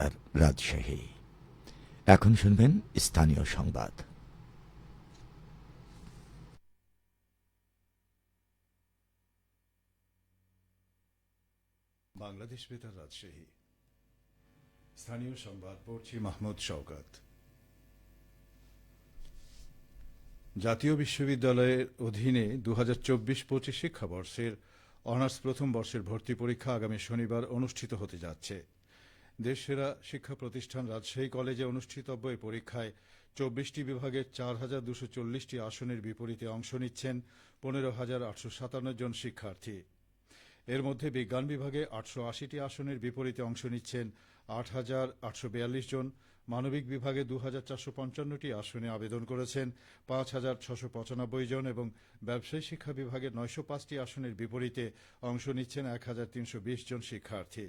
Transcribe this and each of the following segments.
আর রাজশাহী। এখন শুনবেন স্থানীয় সংবাদ। বাংলাদেশ বেতার রাজশাহী। স্থানীয় সংবাদ পড়ছি মাহমুদ শওকাত। জাতীয় বিশ্ববিদ্যালয়ের অধীনে দু হাজার চব্বিশ পঁচিশ শিক্ষাবর্ষের অনার্স প্রথম বর্ষের ভর্তি পরীক্ষা আগামী শনিবার অনুষ্ঠিত হতে যাচ্ছে। দেশসেরা শিক্ষা প্রতিষ্ঠান রাজশাহী কলেজে অনুষ্ঠিতব্য এই পরীক্ষায় চব্বিশটি বিভাগের চার হাজার দুশো চল্লিশটি আসনের বিপরীতে অংশ নিচ্ছেন পনেরো হাজার আটশো সাতান্ন জন শিক্ষার্থী। এর মধ্যে বিজ্ঞান বিভাগে আটশো আশিটি আসনের বিপরীতে অংশ নিচ্ছেন আট হাজার আটশো বিয়াল্লিশ জন। মানবিক বিভাগে দু হাজার চারশো পঞ্চান্নটি আসনে আবেদন করেছেন পাঁচ হাজার ছশো পঁচানব্বই জন এবং ব্যবসায়ী শিক্ষা বিভাগে নয়শো পাঁচটি আসনের বিপরীতে অংশ নিচ্ছেন এক হাজার তিনশো বিশ জন শিক্ষার্থী।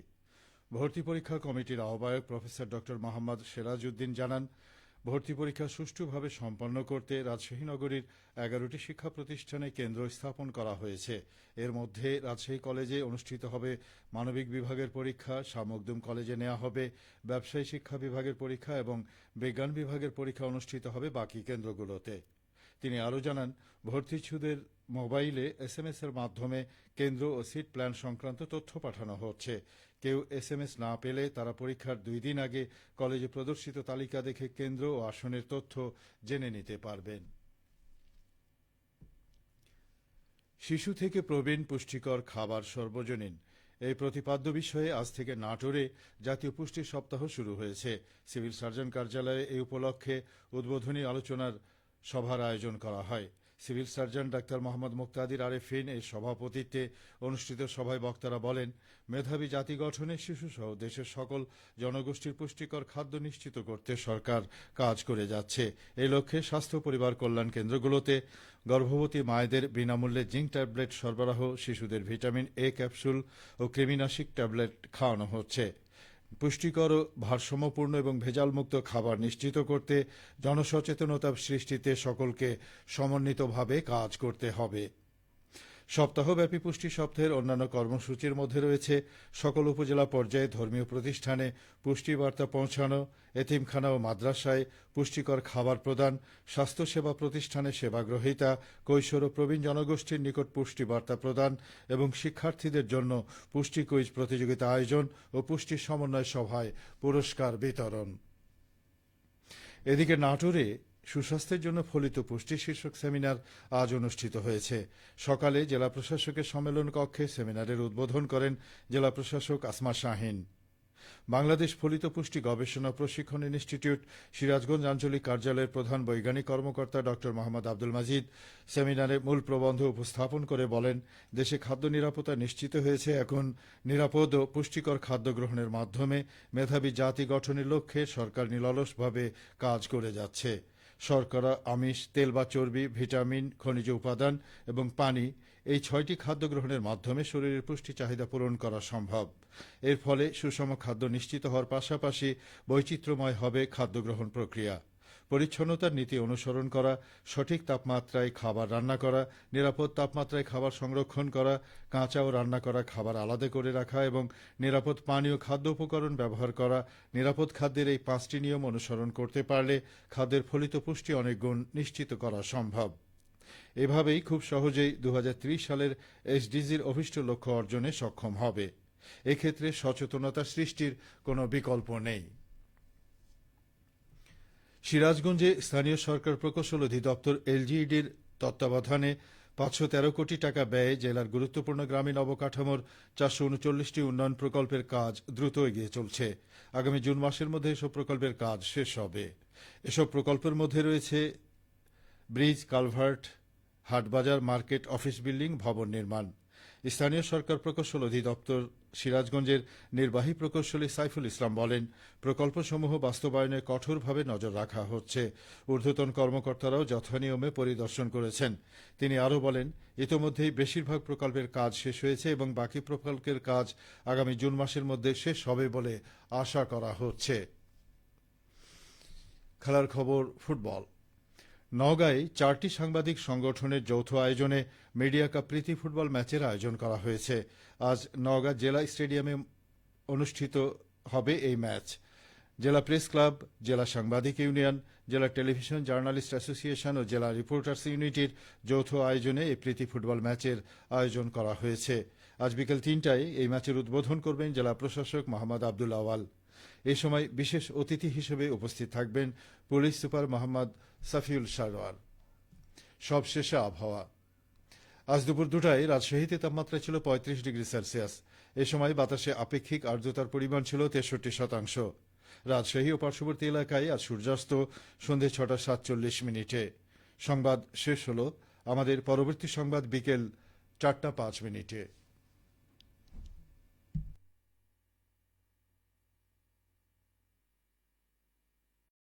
ভর্তি পরীক্ষা কমিটির আহ্বায়ক প্রফেসর ড মোহাম্মদ সেরাজউদ্দিন জানান, ভর্তি পরীক্ষা সুষ্ঠুভাবে সম্পন্ন করতে রাজশাহী নগরীর এগারোটি শিক্ষা প্রতিষ্ঠানে কেন্দ্র স্থাপন করা হয়েছে। এর মধ্যে রাজশাহী কলেজে অনুষ্ঠিত হবে মানবিক বিভাগের পরীক্ষা, শামকদুম কলেজে নেওয়া হবে ব্যবসায়ী শিক্ষা বিভাগের পরীক্ষা এবং বিজ্ঞান বিভাগের পরীক্ষা অনুষ্ঠিত হবে বাকি কেন্দ্রগুলোতে। তিনি আরও জানান, ভর্তিচ্ছুদের মোবাইলে এস এম এর মাধ্যমে কেন্দ্র ও সিট প্ল্যান সংক্রান্ত তথ্য পাঠানো হচ্ছে। কেউ এস এম এস না পেলে তারা পরীক্ষার দুই দিন আগে কলেজে প্রদর্শিত তালিকা দেখে কেন্দ্র ও আসনের তথ্য জেনে নিতে পারবেন। শিশু থেকে প্রবীণ পুষ্টিকর খাবার সর্বজনীন। এই প্রতিপাদ্য বিষয়ে আজ থেকে নাটোরে জাতীয় পুষ্টি সপ্তাহ শুরু হয়েছে। সিভিল সার্জন কার্যালয়ে এই উপলক্ষে উদ্বোধনী আলোচনার সভার আয়োজন করা হয়। Civil surgeon doctor Mohammad Muktadir Arefin এর সভাপতিত্বে অনুষ্ঠিত সভায় বক্তারা বলেন, মেধাবী জাতি গঠনে শিশুসহ দেশের সকল জনগোষ্ঠীর পুষ্টিকর খাদ্য নিশ্চিত করতে সরকার কাজ করে যাচ্ছে। এই লক্ষ্যে স্বাস্থ্য পরিবার কল্যাণ কেন্দ্রগুলোতে গর্ভবতী মায়েদের বিনামূল্যে জিঙ্ক ট্যাবলেট সরবরাহ, শিশুদের ভিটামিন এ ক্যাপসুল ও কৃমিনাশক ট্যাবলেট খাওয়ানো হচ্ছে। পুষ্টিকর ভারসাম্যপূর্ণ এবং ভেজালমুক্ত খাবার নিশ্চিত করতে জনসচেতনতা সৃষ্টিতে সকলকে সমন্বিতভাবে কাজ করতে হবে। সপ্তাহব্যাপী পুষ্টি সপ্তাহের অন্যান্য কর্মসূচির মধ্যে রয়েছে সকল উপজেলা পর্যায়ে ধর্মীয় প্রতিষ্ঠানে পুষ্টি বার্তা পৌঁছানো, এতিমখানা ও মাদ্রাসায় পুষ্টিকর খাবার প্রদান, স্বাস্থ্যসেবা প্রতিষ্ঠানে সেবাগ্রহীতা, কৈশোর ও প্রবীণ জনগোষ্ঠীর নিকট পুষ্টি বার্তা প্রদান এবং শিক্ষার্থীদের জন্য পুষ্টি কুইজ প্রতিযোগিতা আয়োজন ও পুষ্টি সমন্বয় সভায় পুরস্কার বিতরণ। এদিকে নাটোরে সুস্বাস্থ্যের জন্য ফলিত পুষ্টি শীর্ষক সেমিনার আজ অনুষ্ঠিত হয়েছে। সকালে জেলা প্রশাসকের সম্মেলন কক্ষে সেমিনারের উদ্বোধন করেন জেলা প্রশাসক আসমা শাহিন। বাংলাদেশ ফলিত পুষ্টি গবেষণা প্রশিক্ষণ ইনস্টিটিউট সিরাজগঞ্জ আঞ্চলিক কার্যালয়ের প্রধান বৈজ্ঞানিক কর্মকর্তা ড. মোহাম্মদ আব্দুল মাজিদ সেমিনারে মূল প্রবন্ধ উপস্থাপন করে বলেন, দেশে খাদ্য নিরাপত্তা নিশ্চিত হয়েছে, এখন নিরাপদ ও পুষ্টিকর খাদ্য গ্রহণের মাধ্যমে মেধাবী জাতি গঠনের লক্ষ্যে সরকার নিরলসভাবে কাজ করে যাচ্ছে। শর্করা, আমিষ, তেল বা চর্বি, ভিটামিন, খনিজ উপাদান এবং পানি এই ছয়টি খাদ্য গ্রহণের মাধ্যমে শরীরের পুষ্টি চাহিদা পূরণ করা সম্ভব। এর ফলে সুষম খাদ্য নিশ্চিত হওয়ার পাশাপাশি বৈচিত্র্যময় হবে খাদ্য গ্রহণ প্রক্রিয়া। পরিচ্ছন্নতার নীতি অনুসরণ করা, সঠিক তাপমাত্রায় খাবার রান্না করা, নিরাপদ তাপমাত্রায় খাবার সংরক্ষণ করা, কাঁচা ও রান্না করা খাবার আলাদা করে রাখা এবং নিরাপদ পানীয় খাদ্য উপকরণ ব্যবহার করা, নিরাপদ খাদ্যের এই পাঁচটি নিয়ম অনুসরণ করতে পারলে খাদ্যের ফলিত পুষ্টি অনেক গুণ নিশ্চিত করা সম্ভব। এভাবেই খুব সহজেই দু হাজার ত্রিশ সালের এসডিজির অভিষ্ট লক্ষ্য অর্জনে সক্ষম হবে। এক্ষেত্রে সচেতনতা সৃষ্টির কোনো বিকল্প নেই। সিরাজগঞ্জে স্থানীয় সরকার প্রকৌশল অধিদপ্তর এলজিইডির তত্ত্বাবধানে পাঁচশো তেরো কোটি টাকা ব্যয়ে জেলার গুরুত্বপূর্ণ গ্রামীণ অবকাঠামোর চারশো উনচল্লিশটি উন্নয়ন প্রকল্পের কাজ দ্রুত এগিয়ে চলছে। আগামী জুন মাসের মধ্যে এসব প্রকল্পের কাজ শেষ হবে। এসব প্রকল্পের মধ্যে রয়েছে ব্রিজ, কালভার্ট, হাটবাজার, মার্কেট, অফিস বিল্ডিং, ভবন নির্মাণ। স্থানীয় সরকার প্রকৌশল অধিদপ্তর সিরাজগঞ্জের নির্বাহী প্রকৌশলী সাইফুল ইসলাম বলেন, প্রকল্পসমূহ বাস্তবায়নে কঠোরভাবে নজর রাখা হচ্ছে। ঊর্ধ্বতন কর্মকর্তারাও যথানিয়মে পরিদর্শন করেছেন। তিনি আরও বলেন, ইতোমধ্যেই বেশিরভাগ প্রকল্পের কাজ শেষ হয়েছে এবং বাকি প্রকল্পের কাজ আগামী জুন মাসের মধ্যে শেষ হবে বলে আশা করা হচ্ছে। খেলার খবর, ফুটবল। নওগাঁয় চারটি সাংবাদিক সংগঠনের যৌথ আয়োজনে মিডিয়া কাপ প্রীতি ফুটবল ম্যাচের আয়োজন করা হয়েছে। আজ নওগাঁ জেলা স্টেডিয়ামে অনুষ্ঠিত হবে এই ম্যাচ। জেলা প্রেস ক্লাব, জেলা সাংবাদিক ইউনিয়ন, জেলা টেলিভিশন জার্নালিস্ট অ্যাসোসিয়েশন ও জেলা রিপোর্টার্স ইউনিটির যৌথ আয়োজনে এই প্রীতি ফুটবল ম্যাচের আয়োজন করা হয়েছে। আজ বিকেল তিনটায় এই ম্যাচের উদ্বোধন করবেন জেলা প্রশাসক মোহাম্মদ আব্দুল আওয়াল। এ সময় বিশেষ অতিথি হিসেবে উপস্থিত থাকবেন পুলিশ সুপার মোহাম্মদ সাফিউল সারোয়ার। সবশেষে আবহাওয়া। আজ দুপুর দুটায় রাজশাহীতে তাপমাত্রা ছিল পঁয়ত্রিশ ডিগ্রি সেলসিয়াস। এ সময় বাতাসে আপেক্ষিক আর্দ্রতার পরিমাণ ছিল তেষট্টি শতাংশ। রাজশাহী ও পার্শ্ববর্তী এলাকায় আজ সূর্যাস্ত, সন্ধে ছটা সাতচল্লিশ মিনিটে। সংবাদ শেষ হল আমাদের পরবর্তী সংবাদ বিকেল চারটা পাঁচ মিনিটে।